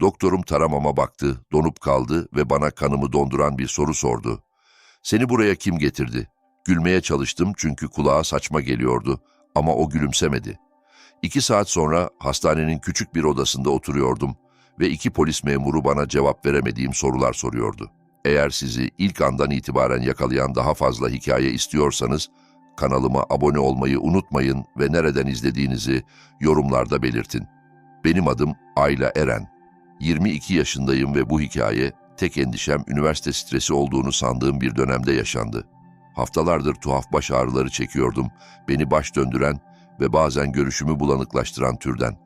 Doktorum taramama baktı, donup kaldı ve bana kanımı donduran bir soru sordu. Seni buraya kim getirdi? Gülmeye çalıştım çünkü kulağa saçma geliyordu ama o gülümsemedi. İki saat sonra hastanenin küçük bir odasında oturuyordum ve iki polis memuru bana cevap veremediğim sorular soruyordu. Eğer sizi ilk andan itibaren yakalayan daha fazla hikaye istiyorsanız, kanalıma abone olmayı unutmayın ve nereden izlediğinizi yorumlarda belirtin. Benim adım Ayla Eren. 22 yaşındayım ve bu hikaye tek endişem üniversite stresi olduğunu sandığım bir dönemde yaşandı. Haftalardır tuhaf baş ağrıları çekiyordum, beni baş döndüren ve bazen görüşümü bulanıklaştıran türden.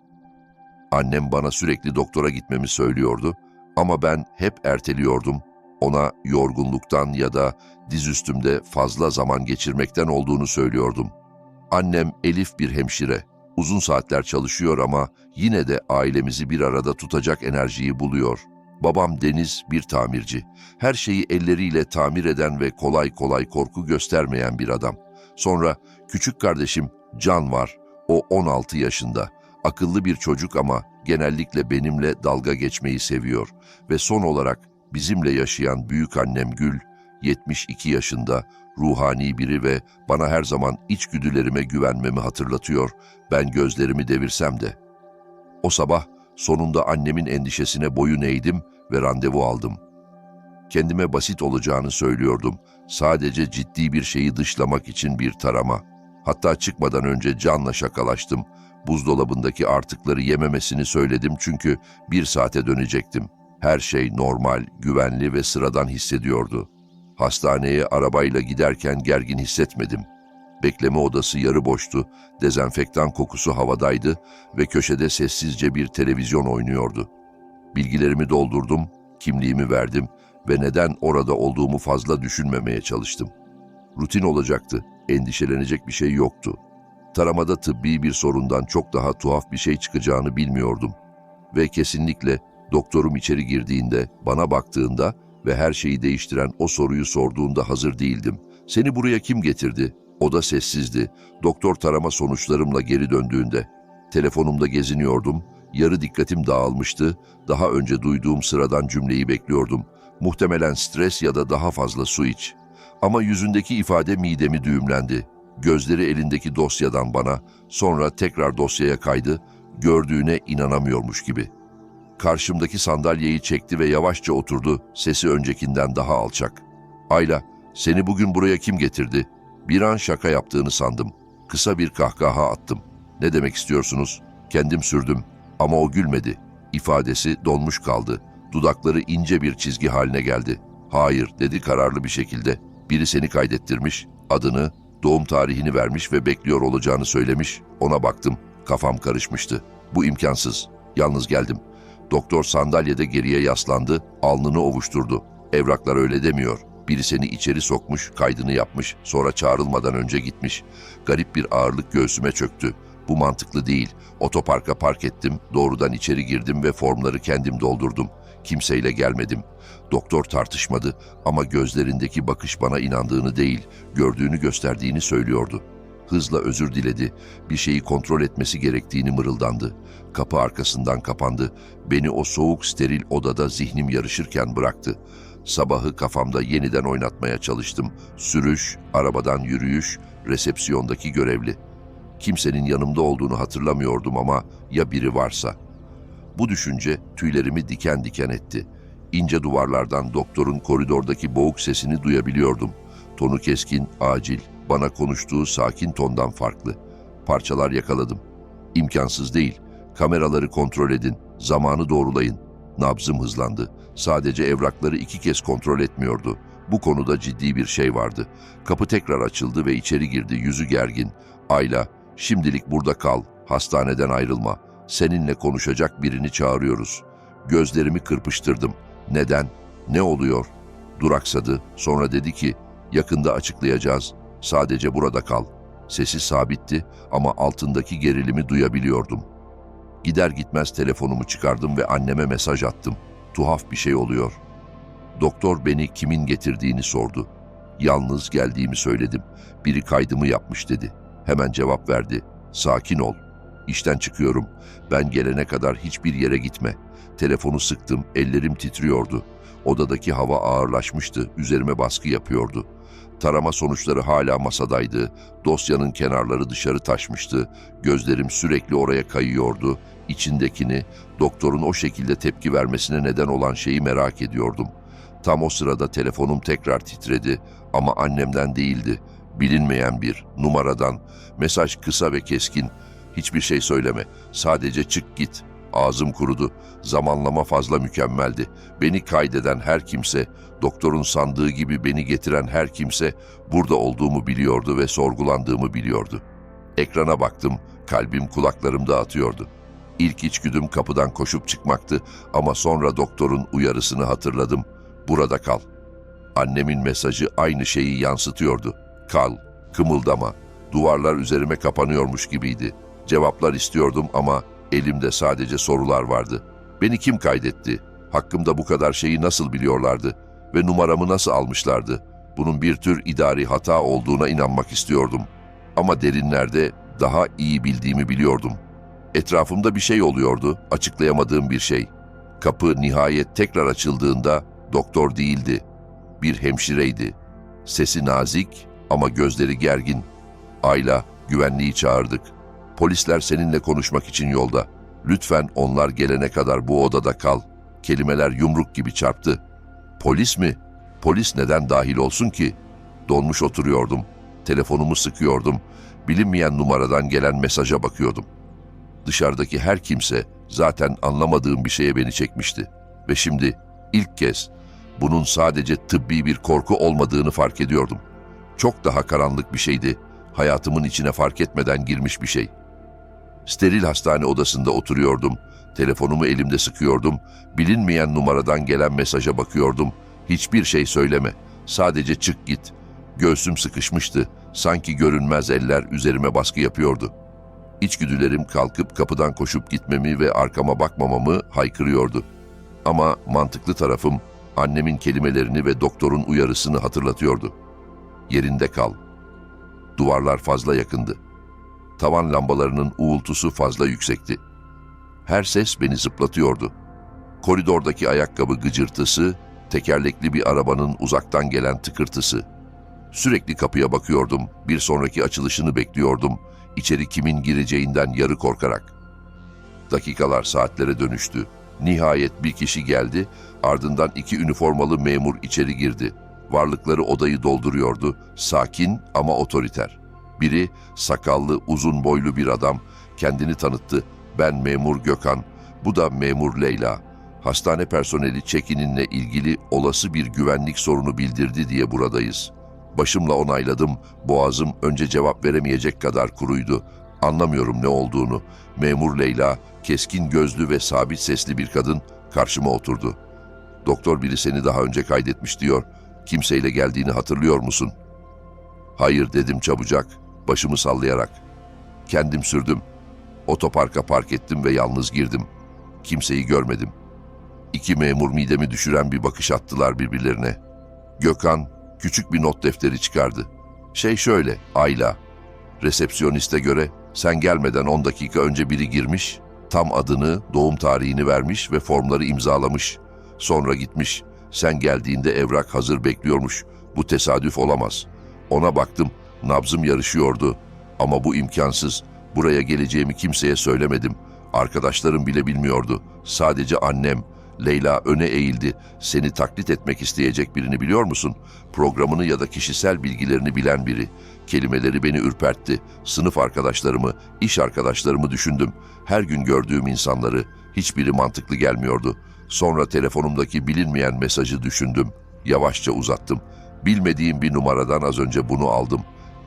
Annem bana sürekli doktora gitmemi söylüyordu ama ben hep erteliyordum. Ona yorgunluktan ya da dizüstümde fazla zaman geçirmekten olduğunu söylüyordum. Annem Elif bir hemşire. Uzun saatler çalışıyor ama yine de ailemizi bir arada tutacak enerjiyi buluyor. Babam Deniz bir tamirci. Her şeyi elleriyle tamir eden ve kolay kolay korku göstermeyen bir adam. Sonra küçük kardeşim Can var. O 16 yaşında. Akıllı bir çocuk ama genellikle benimle dalga geçmeyi seviyor. Ve son olarak bizimle yaşayan büyük annem Gül, 72 yaşında, ruhani biri ve bana her zaman içgüdülerime güvenmemi hatırlatıyor, ben gözlerimi devirsem de. O sabah sonunda annemin endişesine boyun eğdim ve randevu aldım. Kendime basit olacağını söylüyordum. Sadece ciddi bir şeyi dışlamak için bir tarama. Hatta çıkmadan önce Can'la şakalaştım. Buzdolabındaki artıkları yememesini söyledim çünkü bir saate dönecektim. Her şey normal, güvenli ve sıradan hissediyordu. Hastaneye arabayla giderken gergin hissetmedim. Bekleme odası yarı boştu, dezenfektan kokusu havadaydı ve köşede sessizce bir televizyon oynuyordu. Bilgilerimi doldurdum, kimliğimi verdim ve neden orada olduğumu fazla düşünmemeye çalıştım. Rutin olacaktı, endişelenecek bir şey yoktu. Taramada tıbbi bir sorundan çok daha tuhaf bir şey çıkacağını bilmiyordum. Ve kesinlikle doktorum içeri girdiğinde, bana baktığında ve her şeyi değiştiren o soruyu sorduğunda hazır değildim. Seni buraya kim getirdi? O da sessizdi. Doktor tarama sonuçlarımla geri döndüğünde. Telefonumda geziniyordum. Yarı dikkatim dağılmıştı. Daha önce duyduğum sıradan cümleyi bekliyordum. Muhtemelen stres ya da daha fazla su iç. Ama yüzündeki ifade midemi düğümlendi. Gözleri elindeki dosyadan bana, sonra tekrar dosyaya kaydı, gördüğüne inanamıyormuş gibi. Karşımdaki sandalyeyi çekti ve yavaşça oturdu, sesi öncekinden daha alçak. Ayla, seni bugün buraya kim getirdi? Bir an şaka yaptığını sandım. Kısa bir kahkaha attım. Ne demek istiyorsunuz? Kendim sürdüm ama o gülmedi. İfadesi donmuş kaldı. Dudakları ince bir çizgi haline geldi. Hayır dedi kararlı bir şekilde. Biri seni kaydettirmiş, adını, doğum tarihini vermiş ve bekliyor olacağını söylemiş. Ona baktım. Kafam karışmıştı. Bu imkansız. Yalnız geldim. Doktor sandalyede geriye yaslandı, alnını ovuşturdu. Evraklar öyle demiyor. Biri seni içeri sokmuş, kaydını yapmış, sonra çağrılmadan önce gitmiş. Garip bir ağırlık göğsüme çöktü. Bu mantıklı değil. Otoparka park ettim, doğrudan içeri girdim ve formları kendim doldurdum. Kimseyle gelmedim. Doktor tartışmadı ama gözlerindeki bakış bana inandığını değil, gördüğünü gösterdiğini söylüyordu. Hızla özür diledi. Bir şeyi kontrol etmesi gerektiğini mırıldandı. Kapı arkasından kapandı. Beni o soğuk steril odada zihnim yarışırken bıraktı. Sabahı kafamda yeniden oynatmaya çalıştım. Sürüş, arabadan yürüyüş, resepsiyondaki görevli. Kimsenin yanımda olduğunu hatırlamıyordum ama ya biri varsa. Bu düşünce tüylerimi diken diken etti. İnce duvarlardan doktorun koridordaki boğuk sesini duyabiliyordum. Tonu keskin, acil, bana konuştuğu sakin tondan farklı. Parçalar yakaladım. İmkansız değil. Kameraları kontrol edin, zamanı doğrulayın. Nabzım hızlandı. Sadece evrakları iki kez kontrol etmiyordu. Bu konuda ciddi bir şey vardı. Kapı tekrar açıldı ve içeri girdi, yüzü gergin. Ayla, şimdilik burada kal, hastaneden ayrılma. Seninle konuşacak birini çağırıyoruz. Gözlerimi kırpıştırdım. Neden? Ne oluyor? Duraksadı, sonra dedi ki, yakında açıklayacağız, sadece burada kal. Sesi sabitti ama altındaki gerilimi duyabiliyordum. Gider gitmez telefonumu çıkardım ve anneme mesaj attım. Tuhaf bir şey oluyor. Doktor beni kimin getirdiğini sordu. Yalnız geldiğimi söyledim. Biri kaydımı yapmış dedi. Hemen cevap verdi. Sakin ol. İşten çıkıyorum. Ben gelene kadar hiçbir yere gitme. Telefonu sıktım, ellerim titriyordu. Odadaki hava ağırlaşmıştı, üzerime baskı yapıyordu. Tarama sonuçları hala masadaydı. Dosyanın kenarları dışarı taşmıştı. Gözlerim sürekli oraya kayıyordu. İçindekini, doktorun o şekilde tepki vermesine neden olan şeyi merak ediyordum. Tam o sırada telefonum tekrar titredi ama annemden değildi. Bilinmeyen bir numaradan. Mesaj kısa ve keskin. Hiçbir şey söyleme. Sadece çık git. Ağzım kurudu. Zamanlama fazla mükemmeldi. Beni kaydeden her kimse, doktorun sandığı gibi beni getiren her kimse burada olduğumu biliyordu ve sorgulandığımı biliyordu. Ekrana baktım, kalbim kulaklarımda atıyordu. İlk içgüdüm kapıdan koşup çıkmaktı ama sonra doktorun uyarısını hatırladım. Burada kal. Annemin mesajı aynı şeyi yansıtıyordu. Kal, kımıldama. Duvarlar üzerime kapanıyormuş gibiydi. Cevaplar istiyordum ama elimde sadece sorular vardı. Beni kim kaydetti? Hakkımda bu kadar şeyi nasıl biliyorlardı? Ve numaramı nasıl almışlardı? Bunun bir tür idari hata olduğuna inanmak istiyordum. Ama derinlerde daha iyi bildiğimi biliyordum. Etrafımda bir şey oluyordu, açıklayamadığım bir şey. Kapı nihayet tekrar açıldığında doktor değildi. Bir hemşireydi. Sesi nazik ama gözleri gergin. Ayla, güvenliği çağırdık. Polisler seninle konuşmak için yolda. Lütfen onlar gelene kadar bu odada kal. Kelimeler yumruk gibi çarptı. Polis mi? Polis neden dahil olsun ki? Donmuş oturuyordum. Telefonumu sıkıyordum. Bilinmeyen numaradan gelen mesaja bakıyordum. Dışarıdaki her kimse zaten anlamadığım bir şeye beni çekmişti. Ve şimdi ilk kez bunun sadece tıbbi bir korku olmadığını fark ediyordum. Çok daha karanlık bir şeydi. Hayatımın içine fark etmeden girmiş bir şey. Steril hastane odasında oturuyordum. Telefonumu elimde sıkıyordum. Bilinmeyen numaradan gelen mesaja bakıyordum. Hiçbir şey söyleme. Sadece çık git. Göğsüm sıkışmıştı. Sanki görünmez eller üzerime baskı yapıyordu. İçgüdülerim kalkıp kapıdan koşup gitmemi ve arkama bakmamamı haykırıyordu. Ama mantıklı tarafım annemin kelimelerini ve doktorun uyarısını hatırlatıyordu. Yerinde kal. Duvarlar fazla yakındı. Tavan lambalarının uğultusu fazla yüksekti. Her ses beni zıplatıyordu. Koridordaki ayakkabı gıcırtısı, tekerlekli bir arabanın uzaktan gelen tıkırtısı. Sürekli kapıya bakıyordum, bir sonraki açılışını bekliyordum, içeri kimin gireceğinden yarı korkarak. Dakikalar saatlere dönüştü. Nihayet bir kişi geldi, ardından iki üniformalı memur içeri girdi. Varlıkları odayı dolduruyordu, sakin ama otoriter. Biri sakallı, uzun boylu bir adam, kendini tanıttı. Ben memur Gökhan, bu da memur Leyla. Hastane personeli çekininle ilgili olası bir güvenlik sorunu bildirdi diye buradayız. Başımla onayladım, boğazım önce cevap veremeyecek kadar kuruydu. Anlamıyorum ne olduğunu. Memur Leyla, keskin gözlü ve sabit sesli bir kadın karşıma oturdu. Doktor biri seni daha önce kaydetmiş diyor. Kimseyle geldiğini hatırlıyor musun? Hayır dedim çabucak, başımı sallayarak. Kendim sürdüm. Otoparka park ettim ve yalnız girdim. Kimseyi görmedim. İki memur midemi düşüren bir bakış attılar birbirlerine. Gökhan küçük bir not defteri çıkardı. Şey şöyle, Ayla. Resepsiyoniste göre sen gelmeden 10 dakika önce biri girmiş, tam adını, doğum tarihini vermiş ve formları imzalamış. Sonra gitmiş. Sen geldiğinde evrak hazır bekliyormuş. Bu tesadüf olamaz. Ona baktım. Nabzım yarışıyordu. Ama bu imkansız. Buraya geleceğimi kimseye söylemedim. Arkadaşlarım bile bilmiyordu. Sadece annem. Leyla öne eğildi. Seni taklit etmek isteyecek birini biliyor musun? Programını ya da kişisel bilgilerini bilen biri. Kelimeleri beni ürpertti. Sınıf arkadaşlarımı, iş arkadaşlarımı düşündüm. Her gün gördüğüm insanları. Hiçbiri mantıklı gelmiyordu. Sonra telefonumdaki bilinmeyen mesajı düşündüm. Yavaşça uzattım. Bilmediğim bir numaradan az önce bunu aldım.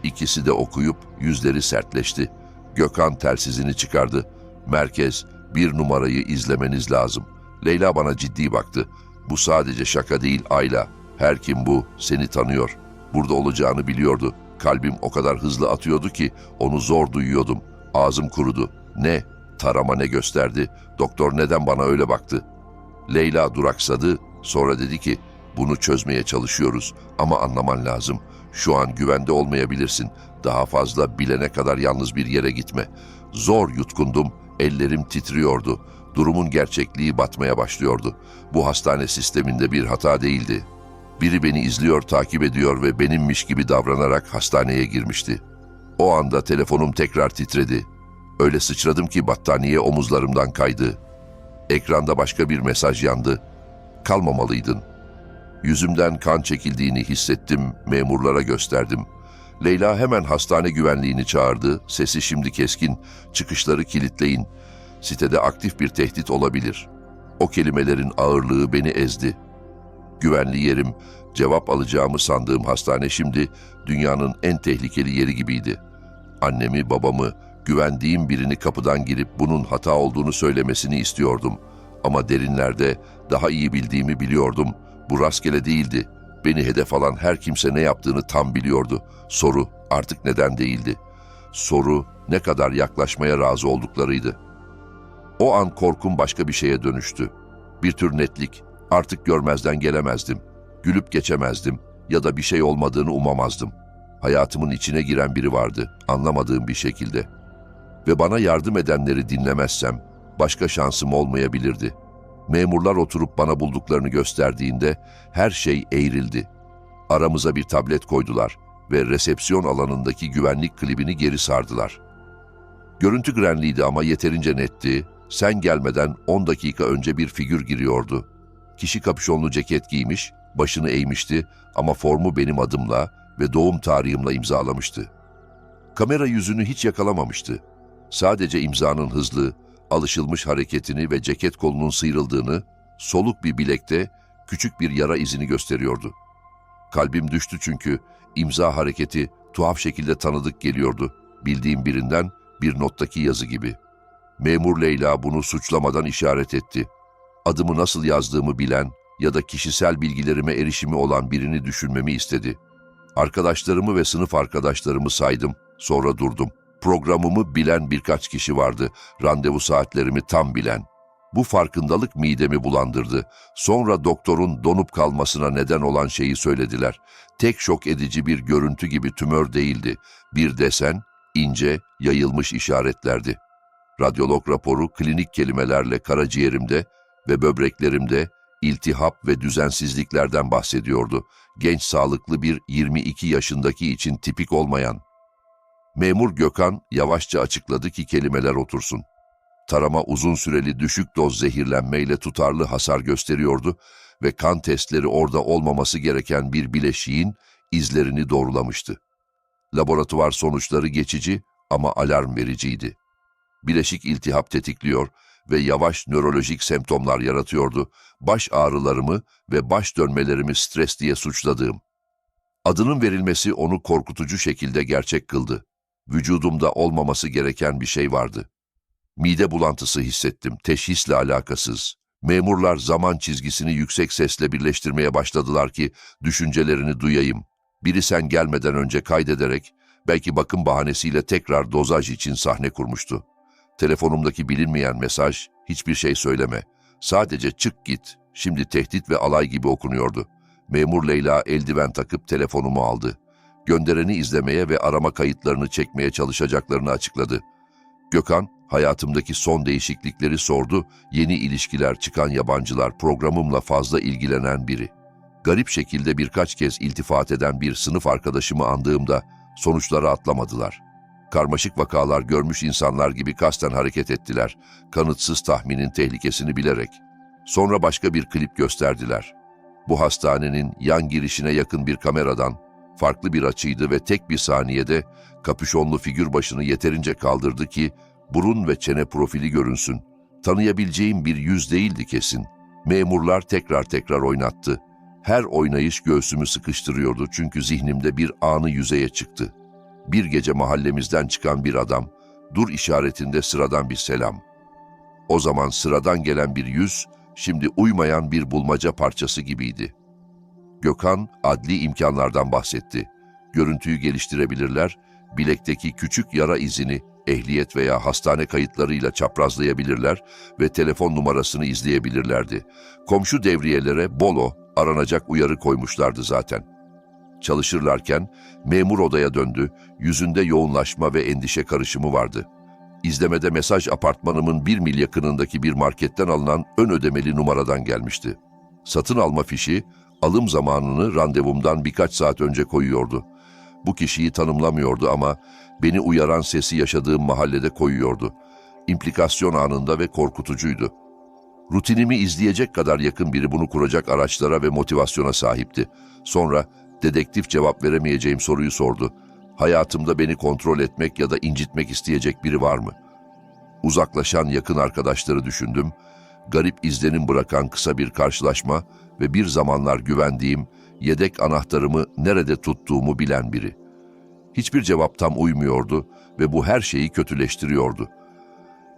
İkisi de okuyup yüzleri sertleşti. Gökhan telsizini çıkardı. Merkez, bir numarayı izlemeniz lazım. Leyla bana ciddi baktı. Bu sadece şaka değil Ayla. Her kim bu, seni tanıyor. Burada olacağını biliyordu. Kalbim o kadar hızlı atıyordu ki onu zor duyuyordum. Ağzım kurudu. Ne? Tarama ne gösterdi? Doktor neden bana öyle baktı? Leyla duraksadı, sonra dedi ki, bunu çözmeye çalışıyoruz ama anlaman lazım. Şu an güvende olmayabilirsin. Daha fazla bilene kadar yalnız bir yere gitme. Zor yutkundum, ellerim titriyordu. Durumun gerçekliği batmaya başlıyordu. Bu hastane sisteminde bir hata değildi. Biri beni izliyor, takip ediyor ve benimmiş gibi davranarak hastaneye girmişti. O anda telefonum tekrar titredi. Öyle sıçradım ki battaniye omuzlarımdan kaydı. Ekranda başka bir mesaj yandı. Kalmamalıydın. Yüzümden kan çekildiğini hissettim, memurlara gösterdim. Leyla hemen hastane güvenliğini çağırdı. Sesi şimdi keskin. Çıkışları kilitleyin. Sitede aktif bir tehdit olabilir. O kelimelerin ağırlığı beni ezdi. Güvenli yerim, cevap alacağımı sandığım hastane şimdi dünyanın en tehlikeli yeri gibiydi. Annemi, babamı, güvendiğim birini kapıdan girip bunun hata olduğunu söylemesini istiyordum. Ama derinlerde daha iyi bildiğimi biliyordum. Bu rastgele değildi. Beni hedef alan her kimse ne yaptığını tam biliyordu. Soru artık neden değildi. Soru ne kadar yaklaşmaya razı olduklarıydı. O an korkum başka bir şeye dönüştü. Bir tür netlik. Artık görmezden gelemezdim. Gülüp geçemezdim ya da bir şey olmadığını umamazdım. Hayatımın içine giren biri vardı, anlamadığım bir şekilde. Ve bana yardım edenleri dinlemezsem başka şansım olmayabilirdi. Memurlar oturup bana bulduklarını gösterdiğinde her şey eğrildi. Aramıza bir tablet koydular ve resepsiyon alanındaki güvenlik klibini geri sardılar. Görüntü grenliydi ama yeterince netti. Sen gelmeden 10 dakika önce bir figür giriyordu. Kişi kapüşonlu ceket giymiş, başını eğmişti ama formu benim adımla ve doğum tarihimle imzalamıştı. Kamera yüzünü hiç yakalamamıştı. Sadece imzanın hızlı, alışılmış hareketini ve ceket kolunun sıyrıldığını, soluk bir bilekte küçük bir yara izini gösteriyordu. Kalbim düştü çünkü imza hareketi tuhaf şekilde tanıdık geliyordu. Bildiğim birinden bir nottaki yazı gibi. Memur Leyla bunu suçlamadan işaret etti. Adımı nasıl yazdığımı bilen ya da kişisel bilgilerime erişimi olan birini düşünmemi istedi. Arkadaşlarımı ve sınıf arkadaşlarımı saydım, sonra durdum. Programımı bilen birkaç kişi vardı, randevu saatlerimi tam bilen. Bu farkındalık midemi bulandırdı. Sonra doktorun donup kalmasına neden olan şeyi söylediler. Tek şok edici bir görüntü gibi tümör değildi. Bir desen, ince, yayılmış işaretlerdi. Radyolog raporu klinik kelimelerle karaciğerimde ve böbreklerimde iltihap ve düzensizliklerden bahsediyordu. Genç sağlıklı bir 22 yaşındaki için tipik olmayan. Memur Gökhan yavaşça açıkladı ki kelimeler otursun. Tarama uzun süreli düşük doz zehirlenmeyle tutarlı hasar gösteriyordu ve kan testleri orada olmaması gereken bir bileşiğin izlerini doğrulamıştı. Laboratuvar sonuçları geçici ama alarm vericiydi. Bileşik iltihap tetikliyor ve yavaş nörolojik semptomlar yaratıyordu. Baş ağrılarımı ve baş dönmelerimi stres diye suçladığım. Adının verilmesi onu korkutucu şekilde gerçek kıldı. Vücudumda olmaması gereken bir şey vardı. Mide bulantısı hissettim, teşhisle alakasız. Memurlar zaman çizgisini yüksek sesle birleştirmeye başladılar ki düşüncelerini duyayım. Biri sen gelmeden önce kaydederek, belki bakım bahanesiyle tekrar dozaj için sahne kurmuştu. Telefonumdaki bilinmeyen mesaj, hiçbir şey söyleme. Sadece çık git, şimdi tehdit ve alay gibi okunuyordu. Memur Leyla eldiven takıp telefonumu aldı. Göndereni izlemeye ve arama kayıtlarını çekmeye çalışacaklarını açıkladı. Gökhan, hayatımdaki son değişiklikleri sordu, yeni ilişkiler çıkan yabancılar programımla fazla ilgilenen biri. Garip şekilde birkaç kez iltifat eden bir sınıf arkadaşımı andığımda sonuçları atlamadılar. Karmaşık vakalar görmüş insanlar gibi kasten hareket ettiler, kanıtsız tahminin tehlikesini bilerek. Sonra başka bir klip gösterdiler. Bu hastanenin yan girişine yakın bir kameradan, farklı bir açıydı ve tek bir saniyede kapüşonlu figür başını yeterince kaldırdı ki burun ve çene profili görünsün. Tanıyabileceğim bir yüz değildi kesin. Memurlar tekrar tekrar oynattı. Her oynayış göğsümü sıkıştırıyordu çünkü zihnimde bir anı yüzeye çıktı. Bir gece mahallemizden çıkan bir adam, dur işaretinde sıradan bir selam. O zaman sıradan gelen bir yüz, şimdi uymayan bir bulmaca parçası gibiydi. Gökhan adli imkanlardan bahsetti. Görüntüyü geliştirebilirler, bilekteki küçük yara izini ehliyet veya hastane kayıtlarıyla çaprazlayabilirler ve telefon numarasını izleyebilirlerdi. Komşu devriyelere bolo, aranacak uyarı koymuşlardı zaten. Çalışırlarken memur odaya döndü, yüzünde yoğunlaşma ve endişe karışımı vardı. İzlemede mesaj apartmanımın bir mil yakınındaki bir marketten alınan ön ödemeli numaradan gelmişti. Satın alma fişi, alım zamanını randevumdan birkaç saat önce koyuyordu. Bu kişiyi tanımlamıyordu ama beni uyaran sesi yaşadığım mahallede koyuyordu. İmplikasyon anında ve korkutucuydu. Rutinimi izleyecek kadar yakın biri bunu kuracak araçlara ve motivasyona sahipti. Sonra dedektif cevap veremeyeceğim soruyu sordu. Hayatımda beni kontrol etmek ya da incitmek isteyecek biri var mı? Uzaklaşan yakın arkadaşları düşündüm. Garip izlenim bırakan kısa bir karşılaşma ve bir zamanlar güvendiğim, yedek anahtarımı nerede tuttuğumu bilen biri. Hiçbir cevap tam uymuyordu ve bu her şeyi kötüleştiriyordu.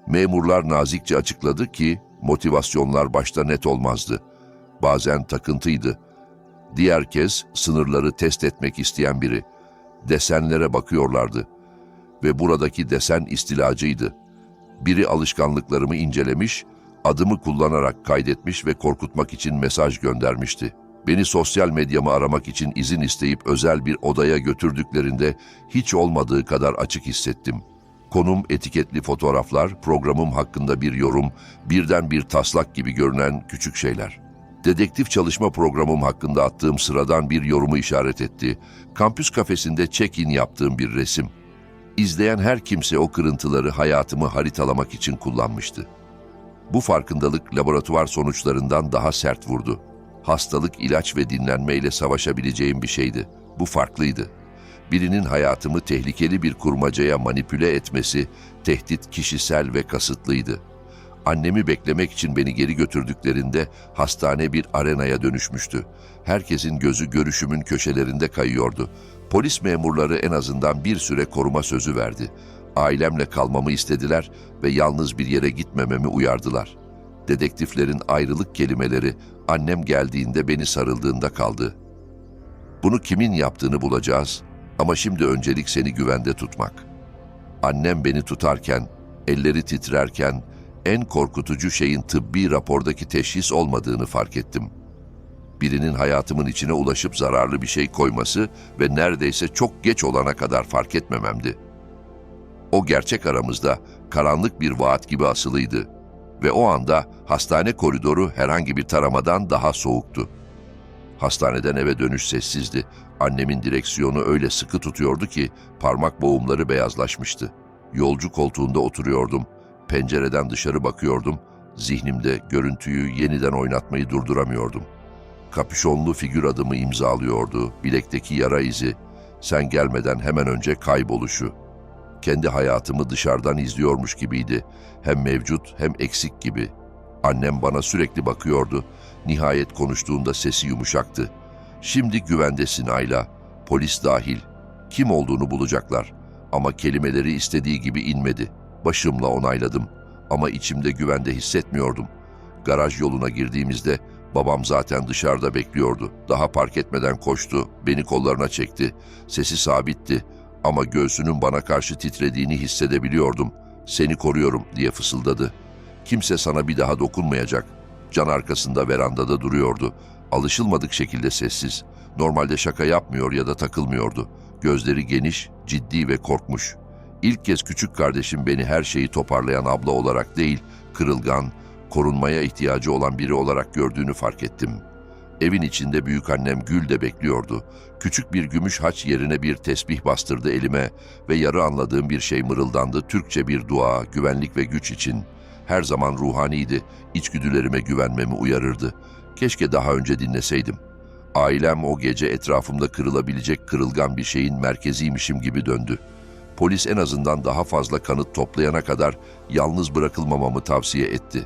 Memurlar nazikçe açıkladı ki motivasyonlar başta net olmazdı. Bazen takıntıydı. Diğer kez sınırları test etmek isteyen biri. Desenlere bakıyorlardı. Ve buradaki desen istilacıydı. Biri alışkanlıklarımı incelemiş, adımı kullanarak kaydetmiş ve korkutmak için mesaj göndermişti. Beni sosyal medyamı aramak için izin isteyip özel bir odaya götürdüklerinde hiç olmadığı kadar açık hissettim. Konum etiketli fotoğraflar, programım hakkında bir yorum, birden bir taslak gibi görünen küçük şeyler. Dedektif çalışma programım hakkında attığım sıradan bir yorumu işaret etti. Kampüs kafesinde check-in yaptığım bir resim. İzleyen her kimse o kırıntıları hayatımı haritalamak için kullanmıştı. Bu farkındalık laboratuvar sonuçlarından daha sert vurdu. Hastalık, ilaç ve dinlenmeyle savaşabileceğim bir şeydi. Bu farklıydı. Birinin hayatımı tehlikeli bir kurmacaya manipüle etmesi, tehdit kişisel ve kasıtlıydı. Annemi beklemek için beni geri götürdüklerinde hastane bir arenaya dönüşmüştü. Herkesin gözü görüşümün köşelerinde kayıyordu. Polis memurları en azından bir süre koruma sözü verdi. Ailemle kalmamı istediler ve yalnız bir yere gitmememi uyardılar. Dedektiflerin ayrılık kelimeleri annem geldiğinde beni sarıldığında kaldı. Bunu kimin yaptığını bulacağız ama şimdi öncelik seni güvende tutmak. Annem beni tutarken, elleri titrerken en korkutucu şeyin tıbbi rapordaki teşhis olmadığını fark ettim. Birinin hayatımın içine ulaşıp zararlı bir şey koyması ve neredeyse çok geç olana kadar fark etmememdi. O gerçek aramızda karanlık bir vaat gibi asılıydı ve o anda hastane koridoru herhangi bir taramadan daha soğuktu. Hastaneden eve dönüş sessizdi. Annemin direksiyonu öyle sıkı tutuyordu ki parmak boğumları beyazlaşmıştı. Yolcu koltuğunda oturuyordum. Pencereden dışarı bakıyordum. Zihnimde görüntüyü yeniden oynatmayı durduramıyordum. Kapüşonlu figür adımı imzalıyordu. Bilekteki yara izi. Sen gelmeden hemen önce kayboluşu. Kendi hayatımı dışarıdan izliyormuş gibiydi. Hem mevcut hem eksik gibi. Annem bana sürekli bakıyordu. Nihayet konuştuğunda sesi yumuşaktı. Şimdi güvendesin Ayla. Polis dahil. Kim olduğunu bulacaklar. Ama kelimeleri istediği gibi inmedi. Başımla onayladım. Ama içimde güvende hissetmiyordum. Garaj yoluna girdiğimizde babam zaten dışarıda bekliyordu. Daha park etmeden koştu. Beni kollarına çekti. Sesi sabitti. Ama göğsünün bana karşı titrediğini hissedebiliyordum. Seni koruyorum diye fısıldadı. Kimse sana bir daha dokunmayacak. Can arkasında verandada duruyordu. Alışılmadık şekilde sessiz. Normalde şaka yapmıyor ya da takılmıyordu. Gözleri geniş, ciddi ve korkmuş. İlk kez küçük kardeşim beni her şeyi toparlayan abla olarak değil, kırılgan, korunmaya ihtiyacı olan biri olarak gördüğünü fark ettim. Evin içinde büyük annem Gül de bekliyordu. Küçük bir gümüş haç yerine bir tesbih bastırdı elime ve yarı anladığım bir şey mırıldandı. Türkçe bir dua, güvenlik ve güç için. Her zaman ruhaniydi, içgüdülerime güvenmemi uyarırdı. Keşke daha önce dinleseydim. Ailem o gece etrafımda kırılabilecek kırılgan bir şeyin merkeziymişim gibi döndü. Polis en azından daha fazla kanıt toplayana kadar yalnız bırakılmamamı tavsiye etti.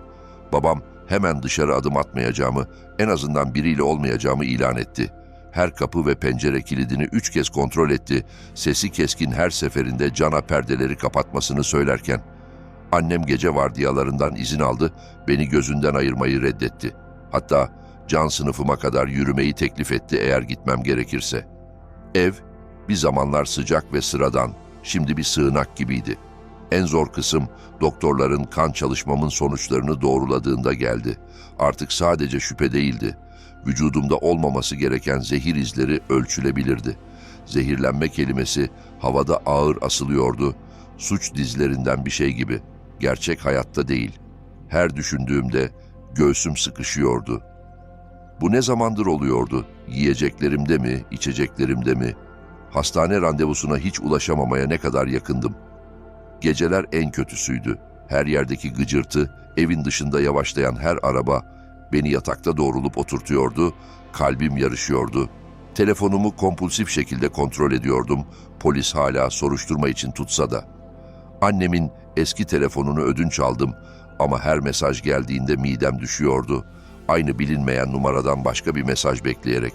Babam hemen dışarı adım atmayacağımı, en azından biriyle olmayacağımı ilan etti. Her kapı ve pencere kilidini üç kez kontrol etti. Sesi keskin her seferinde cana perdeleri kapatmasını söylerken. Annem gece vardiyalarından izin aldı, beni gözünden ayırmayı reddetti. Hatta can sınıfıma kadar yürümeyi teklif etti eğer gitmem gerekirse. Ev, bir zamanlar sıcak ve sıradan, şimdi bir sığınak gibiydi. En zor kısım doktorların kan çalışmamın sonuçlarını doğruladığında geldi. Artık sadece şüphe değildi. Vücudumda olmaması gereken zehir izleri ölçülebilirdi. Zehirlenme kelimesi havada ağır asılıyordu. Suç dizlerinden bir şey gibi. Gerçek hayatta değil. Her düşündüğümde göğsüm sıkışıyordu. Bu ne zamandır oluyordu? Yiyeceklerimde mi, içeceklerimde mi? Hastane randevusuna hiç ulaşamamaya ne kadar yakındım. Geceler en kötüsüydü. Her yerdeki gıcırtı, evin dışında yavaşlayan her araba beni yatakta doğrulup oturtuyordu, kalbim yarışıyordu. Telefonumu kompulsif şekilde kontrol ediyordum, polis hala soruşturma için tutsa da. Annemin eski telefonunu ödünç aldım ama her mesaj geldiğinde midem düşüyordu. Aynı bilinmeyen numaradan başka bir mesaj bekleyerek.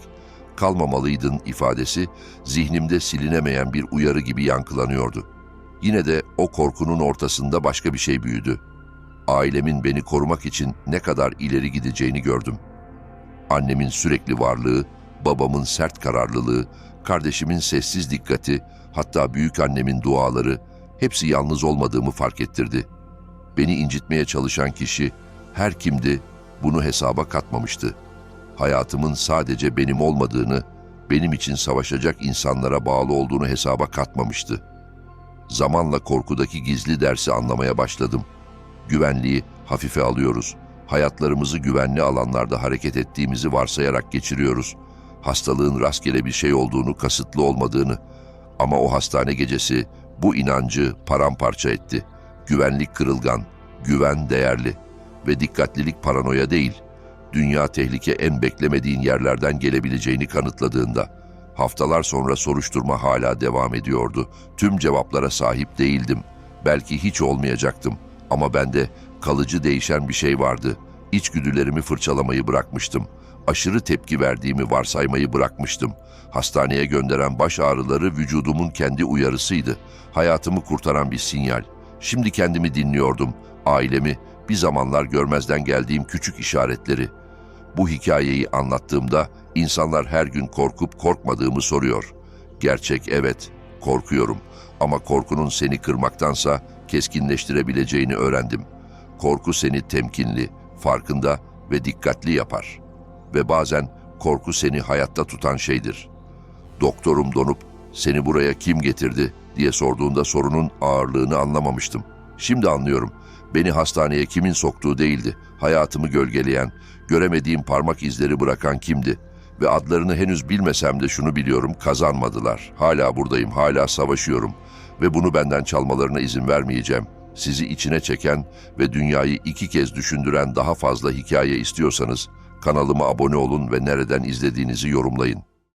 Kalmamalıydın ifadesi zihnimde silinemeyen bir uyarı gibi yankılanıyordu. Yine de o korkunun ortasında başka bir şey büyüdü. Ailemin beni korumak için ne kadar ileri gideceğini gördüm. Annemin sürekli varlığı, babamın sert kararlılığı, kardeşimin sessiz dikkati, hatta büyük annemin duaları hepsi yalnız olmadığımı fark ettirdi. Beni incitmeye çalışan kişi her kimdi bunu hesaba katmamıştı. Hayatımın sadece benim olmadığını, benim için savaşacak insanlara bağlı olduğunu hesaba katmamıştı. Zamanla korkudaki gizli dersi anlamaya başladım. Güvenliği hafife alıyoruz. Hayatlarımızı güvenli alanlarda hareket ettiğimizi varsayarak geçiriyoruz. Hastalığın rastgele bir şey olduğunu, kasıtlı olmadığını. Ama o hastane gecesi bu inancı paramparça etti. Güvenlik kırılgan, güven değerli ve dikkatlilik paranoya değil. Dünya tehlike en beklemediğin yerlerden gelebileceğini kanıtladığında. Haftalar sonra soruşturma hala devam ediyordu. Tüm cevaplara sahip değildim. Belki hiç olmayacaktım. Ama bende kalıcı değişen bir şey vardı. İçgüdülerimi fırçalamayı bırakmıştım. Aşırı tepki verdiğimi varsaymayı bırakmıştım. Hastaneye gönderen baş ağrıları vücudumun kendi uyarısıydı. Hayatımı kurtaran bir sinyal. Şimdi kendimi dinliyordum. Ailemi, bir zamanlar görmezden geldiğim küçük işaretleri. Bu hikayeyi anlattığımda insanlar her gün korkup korkmadığımı soruyor. Gerçek evet, korkuyorum ama korkunun seni kırmaktansa keskinleştirebileceğini öğrendim. Korku seni temkinli, farkında ve dikkatli yapar. Ve bazen korku seni hayatta tutan şeydir. Doktorum donup seni buraya kim getirdi diye sorduğunda sorunun ağırlığını anlamamıştım. Şimdi anlıyorum. Beni hastaneye kimin soktuğu değildi. Hayatımı gölgeleyen, göremediğim parmak izleri bırakan kimdi? Ve adlarını henüz bilmesem de şunu biliyorum, kazanmadılar. Hala buradayım, hala savaşıyorum. Ve bunu benden çalmalarına izin vermeyeceğim. Sizi içine çeken ve dünyayı iki kez düşündüren daha fazla hikaye istiyorsanız kanalıma abone olun ve nereden izlediğinizi yorumlayın.